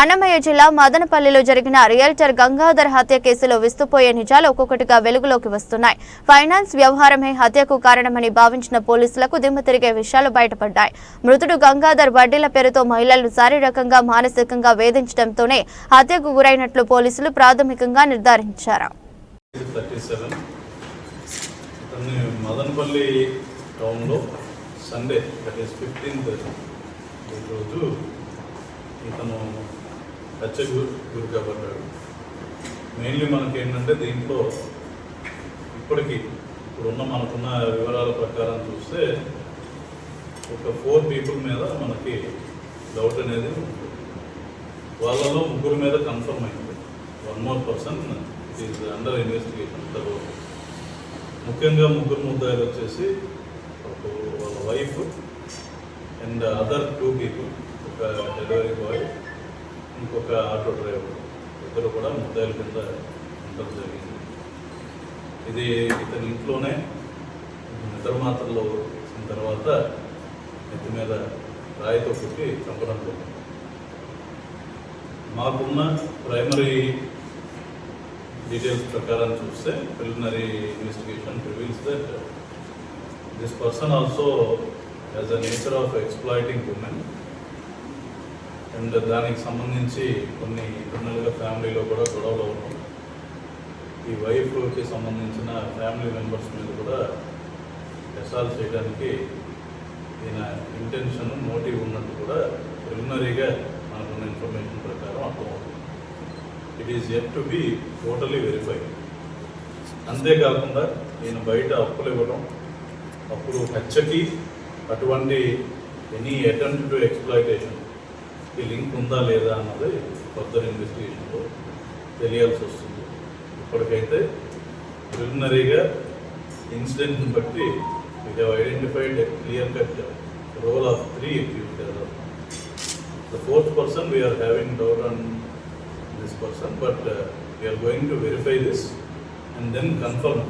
అన్నమయ్య జిల్లా మదనపల్లిలో జరిగిన రియల్టర్ గంగాధర్ హత్య కేసులో విస్తుపోయే నిజాలు ఒక్కొక్కటిగా వెలుగులోకి వస్తున్నాయి. ఫైనాన్స్ వ్యవహారమే హత్యకు కారణమని భావించిన పోలీసులకు దిమ్మ తిరిగే విషయాలు బయటపడ్డాయి. మృతుడు గంగాధర్ వడ్డీల పేరుతో మహిళలను శారీరకంగా మానసికంగా వేధించడంతోనే హత్యకు గురైనట్లు పోలీసులు ప్రాథమికంగా నిర్ధారించారు. మదనపల్లి టౌన్లో సండే దట్ ఈస్ ఫిఫ్టీన్త్ ఇతను హత్యకు గురి. కాబడ్డాడు మెయిన్లీ మనకి ఏంటంటే దీంట్లో ఇప్పటికీ ఇప్పుడున్న మనకున్న వివరాల ప్రకారం చూస్తే ఒక ఫోర్ పీపుల్ మీద మనకి డౌట్ అనేది వాళ్ళలో ముగ్గురు మీద కన్ఫర్మ్ అయింది. One more person is under investigation తర్వాత ముఖ్యంగా ముగ్గురు ముద్దాయిలు వచ్చేసి ఒక వాళ్ళ wife and other two people ఒక డెలివరీ బాయ్ ఇంకొక ఆటో డ్రైవర్. ఇద్దరు కూడా ముద్దాయిల కింద ఉండడం జరిగింది. ఇది ఇతని ఇంట్లోనే నిద్ర మాత్రలో వచ్చిన తర్వాత నెత్తి మీద రాయితో కొట్టి చంపడం జరిగింది. మాకున్న ప్రైమరీ డీటెయిల్స్ ప్రకారం చూస్తే preliminary investigation reveals that this person also has a nature of exploiting women and దానికి సంబంధించి కొన్ని ఇంటర్నల్గా ఫ్యామిలీలో కూడా గొడవలు ఉన్నాయి ఈ వైఫ్కి సంబంధించిన ఫ్యామిలీ మెంబర్స్ మీద కూడా ఎసాల్ చేయడానికి ఈయన ఇంటెన్షన్ మోటివ్ ఉన్నట్టు కూడా ప్రిలిమినరీగా మనకున్న ఇన్ఫర్మేషన్ ప్రకారం అర్థమవుతుంది. It is yet to be totally verified అంతేకాకుండా నేను బయట అప్పులు ఇవ్వడం అప్పుడు హత్యకి అటువంటి ఎనీ అటెంప్ట్ టు ఎక్స్ప్లాయిటేషన్ ఈ లింక్ ఉందా లేదా అన్నది ఫర్దర్ ఇన్వెస్టిగేషన్లో తెలియాల్సి వస్తుంది ఇప్పటికైతే ప్రిలిమినరీగా ఇన్సిడెంట్ని బట్టి with have identified a clear cut role of three ఎక్యూటర్ the fourth person we're having doubt on this person but we're going to verify this and then confirm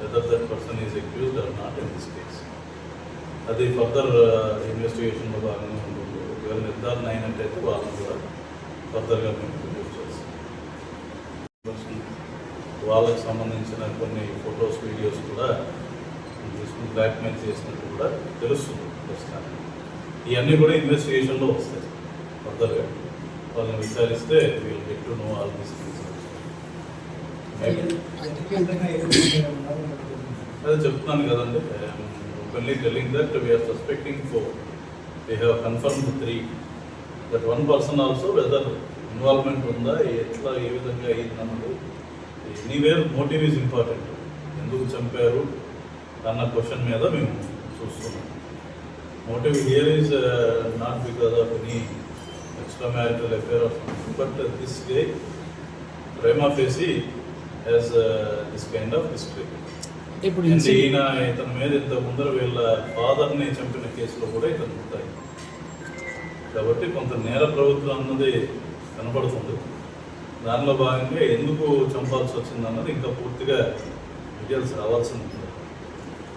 whether that person is accused or not in this case అది further ఇన్వెస్టిగేషన్లో భాగంగా ఉంటుంది ఒకవేళ నిర్ధారణ అయినట్టయితే వాళ్ళని కూడా ఫర్దర్గా మేము ప్రొడ్యూస్ చేస్తాం వాళ్ళకి సంబంధించిన కొన్ని ఫొటోస్ వీడియోస్ కూడా తీసుకుని బ్లాక్మెయిల్ చేసినట్టు కూడా తెలుస్తుంది ప్రస్తుతానికి. ఇవన్నీ కూడా ఇన్వెస్టిగేషన్లో వస్తాయి ఫర్దర్గా వాళ్ళని విచారిస్తే వీళ్ళు గెట్ టు నో దిస్ అదే చెప్తున్నాను కదండి openly telling that we're suspecting four we have confirm three that one person also whether involvement ఉందా ఎట్లా ఏ విధంగా అయింది అన్నది ఎనీవేర్ మోటివ్ ఈజ్ ఇంపార్టెంట్ ఎందుకు చంపారు అన్న క్వశ్చన్ మీద మేము చూస్తున్నాం. Motive here is not because of any extra marital affair of but this day prima facie as this kind of history ఇప్పుడు ఈయన ఇతని మీద ఇంత ముందర వీళ్ళ ఫాదర్ని చంపిన కేసులో కూడా ఇతను ఉంటాయి. కాబట్టి కొంత నేర ప్రభుత్వం అన్నది కనపడుతుంది. దానిలో భాగంగా ఎందుకు చంపాల్సి వచ్చింది అన్నది ఇంకా పూర్తిగా డీటెయిల్స్ రావాల్సి ఉంది